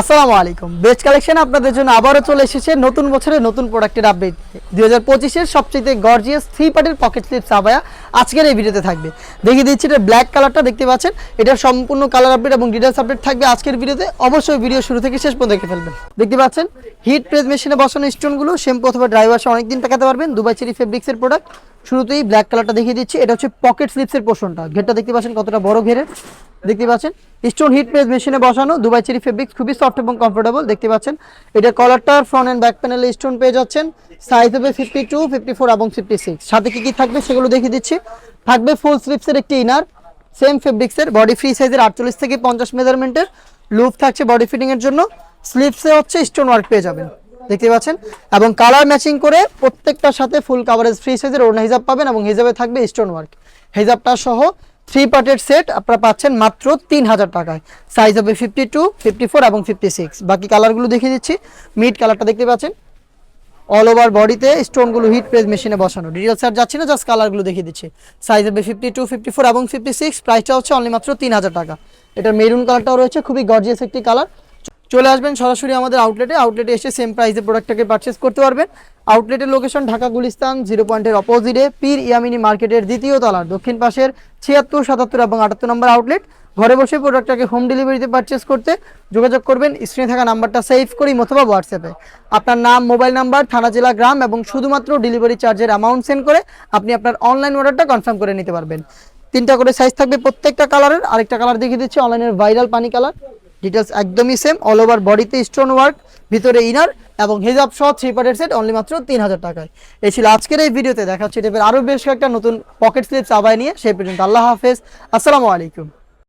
আসসালামু আলাইকুম। Best collection আপনাদের জন্য আবারও চলে এসেছে নতুন বছরের নতুন প্রোডাক্টের আপডেট দুই হাজার পঁচিশের সবচেয়ে গর্জিয়াস থ্রি পার্টের পকেট স্লিপ সাবায়া আজকের এই ভিডিওতে থাকবে। দেখিয়ে দিচ্ছি এটা ব্ল্যাক কালারটা দেখতে পাচ্ছেন? এটা সম্পূর্ণ কালার আপডেট এবং ডিটেলস আপডেট থাকবে আজকের ভিডিওতে। অবশ্যই ভিডিও শুরু থেকে শেষ পর্যন্ত দেখে ফেলবেন। দেখতে পাচ্ছেন? হিট প্রেস মেশিনে বসানো স্টোনগুলো শ্যাম্পু অথবা ড্রাইভার অনেকদিন টাকাতে পারবেন। দুবাই চেরি ফেব্রিক্সের প্রোডাক্ট শুরুতেই ব্ল্যাক কালারটা দেখিয়ে দিচ্ছি। এটা হচ্ছে পকেট স্লিপসের পোর্শনটা ঘেরটা দেখতে পাচ্ছেন কতটা বড় ঘেরের। দেখতে পাচ্ছেন? স্টোন হিট প্রেস মেশিনে বসানো দুবাই চেরি ফেব্রিক্স খুবই সফট এবং কমফোর্টেবল দেখতে পাচ্ছেন? এটা কলারটার ফ্রন্ট এন্ড ব্যাক প্যানেলে স্টোন পেয়ে যাচ্ছেন। সাইজ হবে ফিফটি টু ফিফটি ফোর এবং ফিফটি সিক্স সাথে কি কি থাকবে সেগুলো দেখিয়ে দিচ্ছি। থাকবে ফুল স্লিপসের একটি ইনার সেম ফেব্রিক্সের বডি ফ্রি সাইজের আটচল্লিশ থেকে পঞ্চাশ মেজারমেন্টের লুপ থাকছে বডি ফিটিং এর জন্য। স্লিপসে হচ্ছে স্টোন ওয়ার্ক পেয়ে যাবেন, দেখতে পাচ্ছেন? এবং কালার ম্যাচিং করে প্রত্যেকটার সাথে ফুল কাভারেজ ফ্রি সাইজের ওড়না হিজাব পাবেন এবং হিজাবে থাকবে স্টোন ওয়ার্ক হিজাবটা সহ থ্রি পার্টের সেট আপনারা পাচ্ছেন মাত্র তিন হাজার টাকায়। সাইজ হবে ফিফটি টু ফিফটি ফোর এবং ফিফটি সিক্স বাকি কালারগুলো দেখিয়ে দিচ্ছি। মিড কালারটা দেখতে পাচ্ছেন। অল ওভার বডিতে স্টোনগুলো হিট প্রেস মেশিনে বসানো। ডিটেলস আর যাচ্ছে না জাস্ট কালারগুলো দেখিয়ে দিচ্ছি। সাইজ হবে ফিফটি টু ফিফটি ফোর এবং ফিফটি সিক্স প্রাইসটা হচ্ছে অনলি মাত্র তিন হাজার টাকা। এটার মেরুন কালারটাও রয়েছে, খুবই গর্জিয়াস একটি কালার চলে আসবেন সরাসরি আমাদের আউটলেটে আউটলেটে এসে সেম প্রাইসে প্রোডাক্টটাকে পারচেস করতে পারবেন। আউটলেটের location Dhaka Gulistan zero point অপোজিটে পীর ইয়ামিনী মার্কেটের দ্বিতীয় তলার, দক্ষিণ পাশের ছিয়াত্তর, সাতাত্তর এবং আটাত্তর নম্বর আউটলেট ঘরে বসে প্রোডাক্টটাকে হোম ডেলিভারিতে পারচেস করতে যোগাযোগ করবেন। স্ক্রিনে থাকা নাম্বারটা সেভ করি অথবা হোয়াটসঅ্যাপে আপনার নাম মোবাইল নাম্বার থানা, জেলা, গ্রাম এবং শুধুমাত্র ডেলিভারি চার্জের অ্যামাউন্ট সেন্ড করে আপনি আপনার অনলাইন অর্ডারটা কনফার্ম করে নিতে পারবেন। তিনটা করে সাইজ থাকবে প্রত্যেকটা কালারের আরেকটা কালার দেখিয়ে দিচ্ছি অনলাইনের ভাইরাল পানি কালার ডিটেলস একদমই সেম অল ওভার বডিতে স্টোন ওয়ার্ক ভিতরে ইনার এবং হেজাব সহ থ্রি পার্টের সেট অনলি মাত্র তিন হাজার টাকায়। এই ছিল আজকের এই ভিডিওতে। দেখা হচ্ছে টাইপের আরও বেশ কয়েকটা নতুন পকেট স্লিপস আবায় নিয়ে। সেই পর্যন্ত আল্লাহ হাফেজ। আসসালামু আলাইকুম।